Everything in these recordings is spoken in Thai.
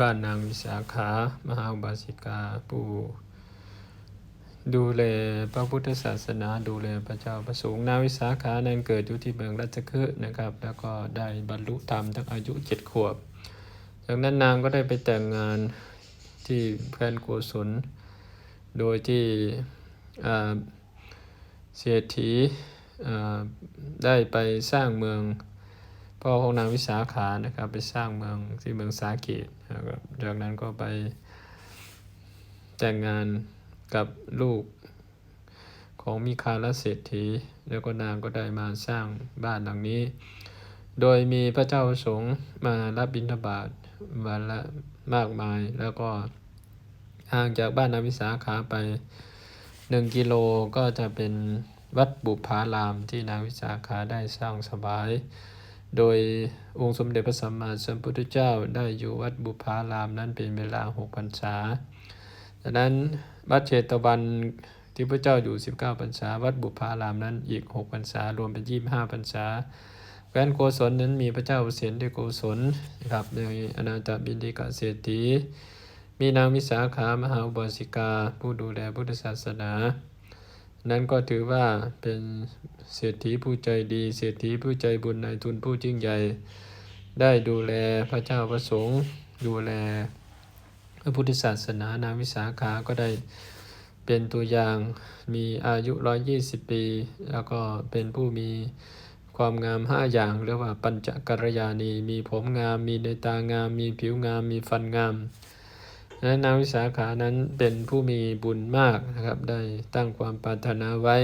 บ้านนางวิสาขามหาอุบาสิกาผู้ดูแลพระพุทธศาสนา ดูแลพระเจ้าประสงค์นาวิสาขานั้นเกิดอยู่ที่เมืองรัชคฤห์นะครับ แล้วก็ได้บรรลุธรรมตั้งอายุเจ็ดขวบ จากนั้นนางก็ได้ไปแต่งงานที่แคว้นโกศลโดยที่เศรษฐีได้ไปสร้างเมือง พ่อของนางวิสาขานะครับ ไปสร้างเมืองที่เมืองสาเกตนะครับจากนั้นก็ไปแต่งงานกับลูกของมิคาลเศรษฐี แล้วก็นางก็ได้มาสร้างบ้านหลังนี้ โดยมีพระเจ้าประสงฆ์มารับบิณฑบาตวันละมากมาย แล้วก็ห่างจากบ้านนางวิสาขาไปหนึ่งกิโลก็จะเป็นวัดบุพารามที่นางวิสาขาได้สร้างสบาย โดยองค์สมเด็จพระสัมมาสัมพุทธเจ้าได้อยู่วัดบุพารามนั้นเป็นเวลาหกพรรษาดังนั้นวัดเชตวันที่พระเจ้าอยู่ 19พรรษา วัดบุพารามนั้นอีก6พรรษารวมเป็น25พรรษาแคว้นโกศลนั้นมีพระเจ้าเสนด้วยโกศลนะครับในอนาถบินดิกาเศรษฐีมีนางมิสาขามหาอุบาสิกา ผู้ดูแลพุทธศาสนา นั้นก็ถือว่าเป็นเศรษฐีผู้ใจดีเศรษฐีผู้ใจบุญนายทุนผู้ยิ่งใหญ่ ได้ดูแลพระเจ้าประสงค์ ดูแลพระพุทธศาสนานางวิสาขาก็ได้เป็นตัวอย่างมีอายุ 120 ปี แล้วก็เป็นผู้มีความงามห้าอย่างเรียกว่าปัญจกัลยาณี มีผมงาม มีในตางาม มีผิวงาม มีฟันงาม และนางวิสาขานั้นเป็นผู้มีบุญมากนะครับ ได้ตั้งความปรารถนาไว้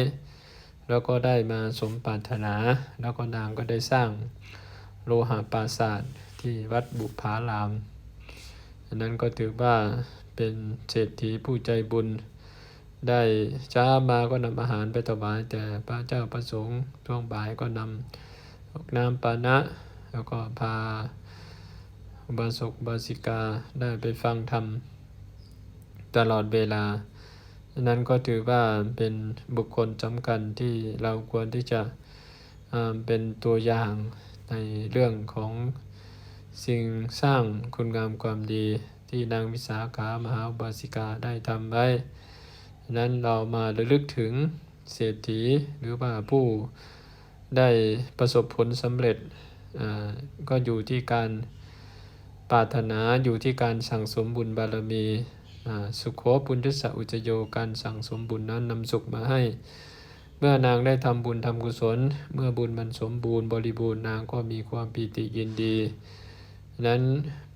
แล้วก็ได้มาสมปรารถนา แล้วก็นางก็ได้สร้างโลหะปราสาทที่วัดบุพารามอันนั้นก็ถือว่าเป็นเศรษฐีผู้ใจบุญ ได้ช้ามาก็นำอาหารไปถวายแต่พระเจ้าประสงค์ช่วงบ่ายก็นำน้ำปานะ แล้วก็พา อุบาสกบาสิกาได้ไปฟังธรรม ตลอดเวลา นั้นก็ถือว่าเป็นบุคคลสำคัญที่เราควรที่จะเป็นตัวอย่างในเรื่องของสิ่งสร้างคุณงามความดีที่นางวิสาขามหาบาสิกาได้ทำไว้ นั้นเรามาระลึกถึงเศรษฐีหรือว่าผู้ได้ประสบผลสำเร็จก็อยู่ที่การ ปรารถนาอยู่ที่การสั่งสมบุญบารมีอ่าสุขโขปุญญสะอุจโยการสั่งสมบุญนั้นนำสุขมาให้ เมื่อนางได้ทำบุญทำกุศล เมื่อบุญมันสมบูรณ์บริบูรณ์นางก็มีความปีติยินดี นั้น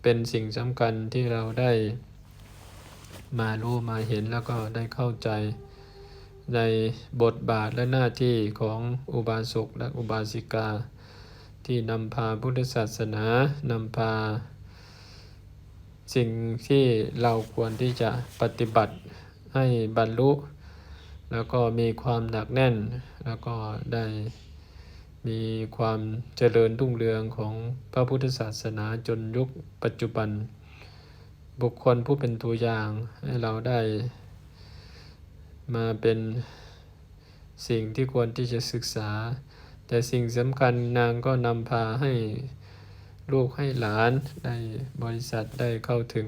เป็นสิ่งสำคัญที่เราได้มารู้มาเห็นแล้วก็ได้เข้าใจในบทบาทและหน้าที่ของอุบาสกและอุบาสิกา ที่นำพาพุทธศาสนานำพา สิ่งที่เราควรที่จะปฏิบัติให้บรรลุ แล้วก็มีความหนักแน่น แล้วก็ได้มีความเจริญรุ่งเรืองของพระพุทธศาสนาจนยุคปัจจุบัน บุคคลผู้เป็นตัวอย่างให้เราได้มาเป็นสิ่งที่ควรที่จะศึกษา แต่สิ่งสำคัญนางก็นำพาให้ ลูกให้หลานได้บริษัทได้เข้าถึง